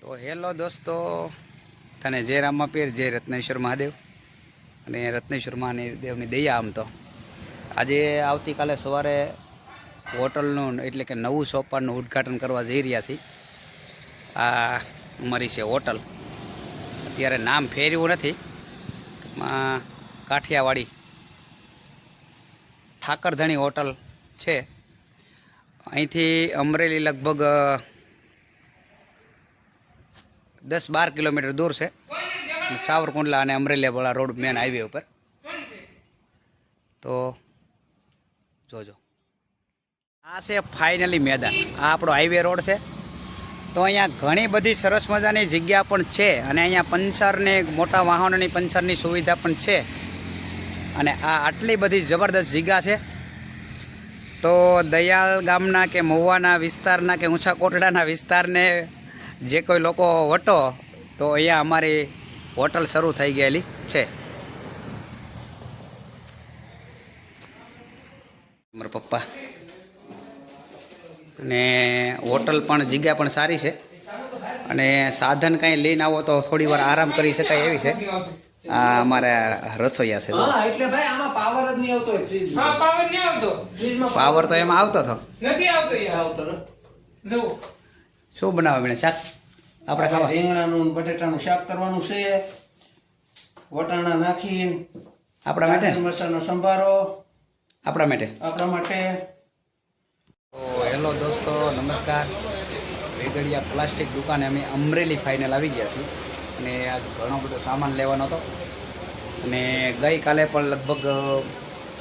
તો હેલો દોસ્તો, તને જય રામા પીર જય રત્નેશ્વર મહાદેવ. અને રત્નેશ્વર મહાદેવની દયા આમ તો. આજે આવતીકાલે સવારે હોટલનું એટલે કે નવું સોપાનું ઉદ્ઘાટન કરવા જઈ રહ્યા છીએ. આ અમારી છે હોટલ. અત્યારે નામ ફેર્યું નથી. કાઠિયાવાડી ઠાકરધણી હોટલ છે. અહીંથી અમરેલી લગભગ દસ બાર કિલોમીટર દૂર છે. સાવરકુંડલા અને અમરેલીવાળા રોડ મેન હાઈવે ઉપર. તો જોજો. આ છે ફાઇનલી મેદાન. આ આપણો હાઈવે રોડ છે. તો અહીંયા ઘણી બધી સરસ મજાની જગ્યા પણ છે અને અહીંયા પંચરને, મોટા વાહનોની પંચરની સુવિધા પણ છે. અને આ આટલી બધી જબરદસ્ત જગ્યા છે. તો દયાળ ગામના કે મહુવાના વિસ્તારના કે ઊંચા કોટડાના વિસ્તારને જે કોઈ લોકો વટો તો અહીંયા અમારી હોટલ શરૂ થઈ ગયેલી છે. મારા પપ્પા. અને હોટલ પણ જગ્યા પણ સારી છે. અને સાધન કાંઈ લઈને આવો તો થોડી વાર આરામ કરી શકાય એવી છે. આ અમારા રસોઈયા છે. એટલે ભાઈ આમાં પાવર જ આવતો હોય ફ્રીજ હા પાવર આવતો. પાવર તો એમાં આવતો હતો નથી આવતો. આવતો જુઓ. શું બનાવે બેન શાક? આપણે ખાવા? રીંગણાનું બટેટાનું શાક કરવાનું છે. વટાણા નાખીને આપણા માટે? કાંદા સંભારો. આપણા માટે? આપણા માટે. તો હેલો દોસ્તો નમસ્કાર. વેગડિયા પ્લાસ્ટિક દુકાને અમે અમરેલી ફાઇનલ આવી ગયા છીએ. અને આ ઘણો બધો સામાન લેવાનો હતો. અને ગઈકાલે પણ લગભગ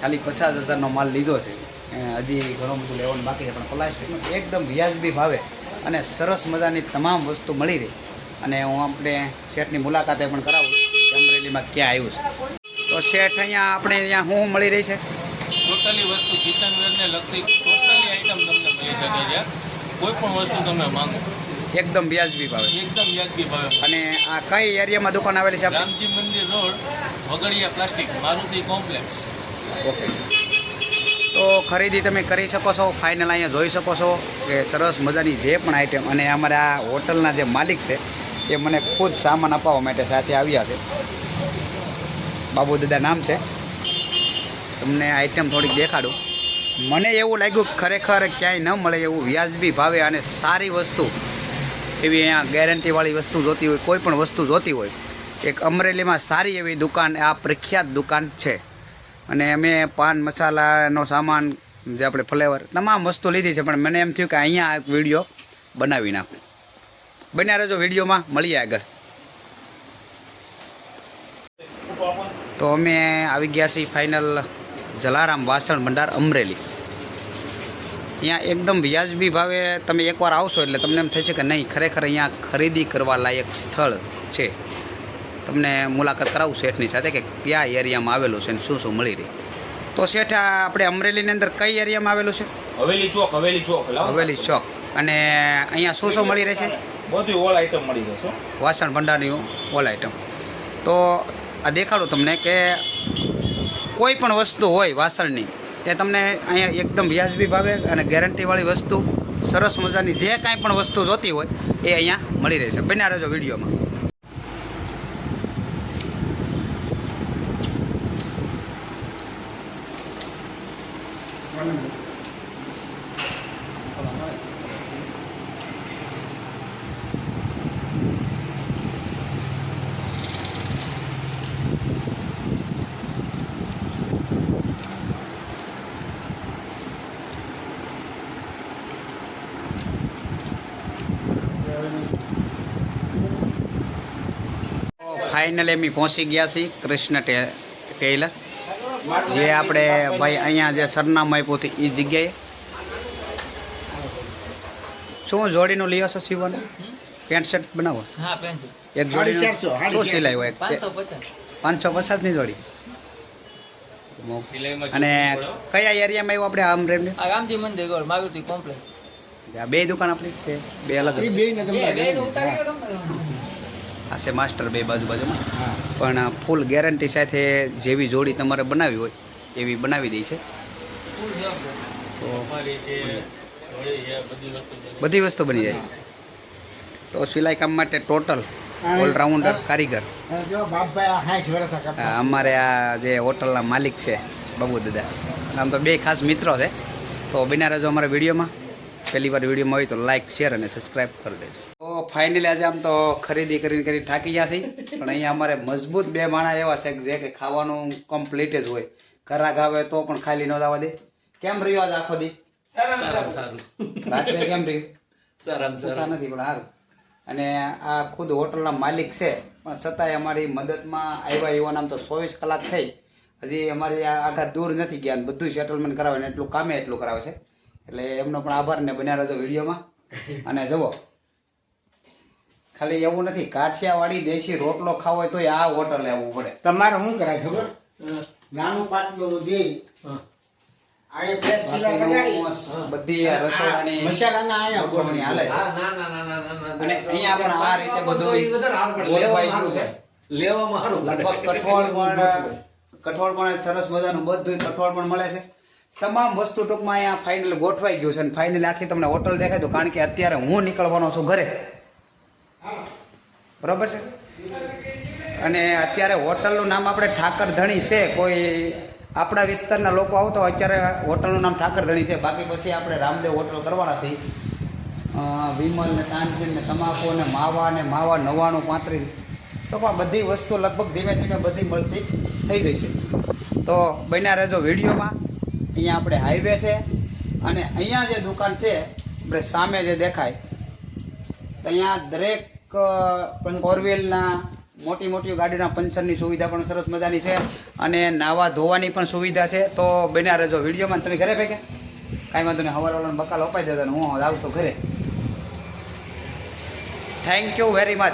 ચાલીસ પચાસ હજારનો માલ લીધો છે. હજી ઘણું બધું લેવાનું બાકી છે પણ પ્લાસ્ટિકનું એકદમ વ્યાજબી ભાવે. અને સરસ મજાની તમામ વસ્તુ મળી રહી. અને હું આપણે શેઠની મુલાકાતે પણ કરાવું અમરેલીમાં ક્યાં આવ્યું છે. તો શેઠ અહીંયા આપણે અહીંયા શું મળી રહી છે? ટોટલી વસ્તુ કિચનવેરને લગતી ટોટલી આઈટમ તમને મળી શકે છે. કોઈ પણ વસ્તુ તમે માંગો. એકદમ વ્યાજબી ભાવે. એકદમ વ્યાજબી ભાવે. અને આ કઈ એરિયામાં દુકાન આવેલી છે રામજી મંદિર road Vagadiya plastic Maruti complex. Okay તો ખરીદી તમે કરી શકો છો. ફાઇનલ અહીંયા જોઈ શકો છો કે સરસ મજાની જે પણ આઈટમ અને અમારા હોટલના જે માલિક છે, એ મને ખુદ સામાન અપાવવા માટે સાથે આવ્યા છે. બાબુ દાદા નામ છે. તમને આઈટમ થોડીક દેખાડું. મને એવું લાગ્યું ખરેખર ક્યાંય ન મળે એવું વ્યાજબી ભાવે અને સારી વસ્તુ. એવી અહીંયા ગેરંટીવાળી વસ્તુ જોતી હોય, કોઈ પણ વસ્તુ જોતી હોય. એક અમરેલીમાં સારી એવી દુકાન, આ પ્રખ્યાત દુકાન છે. અને અમે પાન મસાલાનો સામાન જે આપણે ફ્લેવર તમામ વસ્તુ લીધી છે, પણ મને એમ થયું કે અહીંયા એક વીડિયો બનાવી નાખું. બન્યા રહેજો વિડીયોમાં, મળીએ આગળ. તો અમે આવી ગયા છીએ ફાઇનલ જલારામ વાસણ ભંડાર અમરેલી. અહીંયા એકદમ વ્યાજબી ભાવે તમે એકવાર આવશો એટલે તમને એમ થશે કે નહીં, ખરેખર અહીંયા ખરીદી કરવા લાયક સ્થળ છે. તમને મુલાકાત કરાવું શેઠની સાથે કે કયા એરિયામાં આવેલું છે અને શું શું મળી રહી. તો શેઠ આ આપણે અમરેલીની અંદર કઈ એરિયામાં આવેલું છે? હવેલી ચોક હવેલી ચોક હવેલી ચોક. અને અહીંયા શું શું મળી રહેશે બધી ઓલ આઈટમ મળી જશે વાસણ ભંડારની ઓલ આઈટમ તો આ દેખાડું તમને કે કોઈ પણ વસ્તુ હોય વાસણની તે તમને અહીંયા એકદમ વ્યાજબી ભાવે અને ગેરંટીવાળી વસ્તુ સરસ મજાની જે કાંઈ પણ વસ્તુ જોતી હોય એ અહીંયા મળી રહેશે બન્યા રહેજો વિડીયોમાં. ફાઇનલી અમે પહોંચી ગયા છીએ કૃષ્ણ ટેલર જે આપણે ભાઈ અહીંયા જે સરનામું આપ્યું હતું એ જગ્યાએ. શું જોડીનું લઈ આવશો સીવન પેન્ટ શર્ટ બનાવો. એક જોડી શું સિલાઈ હોય? પાંચસો પાંચસો. પચાસની જોડી. અને કયા એરિયામાં આવ્યું આપણે આમ રેમને? રામજી મંદિર ગોળ મારુતિ કોમ્પ્લેક્સ. બે દુકાન આપણી બે અલગ? બે આ છે માસ્ટર બે બાજુ બાજુમાં. પણ ફૂલ ગેરંટી સાથે જેવી જોડી તમારે બનાવી હોય એવી બનાવી દઈ છે. બધી વસ્તુ છે બધી વસ્તુ બની જાય છે. તો સિલાઈ કામ માટે ટોટલ ઓલરાઉન્ડર કારીગર. અમારે આ જે હોટલના માલિક છે બાબુ દાદા આમ તો બે ખાસ મિત્રો છે. તો બિના રહેજો અમારા વિડીયોમાં પહેલી વાર વિડીયોમાં હોય તો લાઇક શેર અને સબસ્ક્રાઈબ કરી દેજો. તો ફાઇનલી આજે આમ તો ખરીદી કરીને કરી થાકી ગયા છે પણ અહીંયા અમારે મજબૂત બે માણા એવા છે કે જે કે ખાવાનું કમ્પ્લીટ જ હોય. ઘરાક આવે તો પણ ખાલી ન લાવવા દે. કેમ રહ્યો આજ આખો દી? રાત્રે કેમ રહ્યું? સારા. નથી પણ સારું. અને આ ખુદ હોટલના માલિક છે પણ છતાંય અમારી મદદમાં આવ્યા એવા નામ તો ચોવીસ કલાક થઈ. હજી અમારી આખા દૂર નથી ગયા બધું સેટલમેન્ટ કરાવે ને એટલું કામે એટલું કરાવે છે. એટલે એમનો પણ આભાર ને બન્યા રહેજો વિડીયોમાં. અને જુઓ ખાલી એવું નથી કાઠિયાવાડી દેશી રોટલો ખાવો હોય તો આ હોટલ લેવું પડે. તમારે શું કરાય ખબર? નાનું પાટલું દે. બધી રસોડાની મસાલાના આયા ગોઠવણી હાલે છે. હા, ના, ના, ના, ના, ના, ના. અને અહીંયા પણ આ રીતે બધું ઈ વધારે હારું પડે. ગોઠવાઈ છે. લેવામાં હારું લગભગ કઠોળ પણ કઠોળ પણ સરસ મજાનું બધું કઠોળ પણ મળે છે. તમામ વસ્તુ ટૂંકમાં અહીંયા ફાઇનલ ગોઠવાઈ ગયું છે અને ફાઇનલી આખી તમને હોટલ દેખાય તો કારણ કે અત્યારે હું નીકળવાનો છું ઘરે. બરોબર છે? અને અત્યારે હોટલનું નામ આપણે ઠાકર ધણી છે. કોઈ આપણા વિસ્તારના લોકો આવતો અત્યારે હોટલનું નામ ઠાકર ધણી છે. બાકી પછી આપણે રામદેવ હોટલ કરવાના છીએ. વિમલ ને તાનસેન ને તમાકુ ને માવા ને માવા નવ્વાણું પાંત્રીસ. ટૂંકમાં બધી વસ્તુ લગભગ ધીમે ધીમે બધી મળતી થઈ જશે. તો બન્યા રહેજો વિડીયોમાં. અહીંયા આપણે હાઈવે છે અને અહીંયા જે દુકાન છે, આપણે સામે જે દેખાય, તો અહીંયા દરેક ફોર મોટી મોટી ગાડીના પંચરની સુવિધા પણ સરસ મજાની છે અને નાવા ધોવાની પણ સુવિધા છે. તો બન્યા રહેજો વિડીયોમાં તમે ઘરે ભેગે? કાંઈ વાંધો નહીં, હવારવાળાને બકાલ અપાઈ દેતા હું આવતો ઘરે. Thank you very much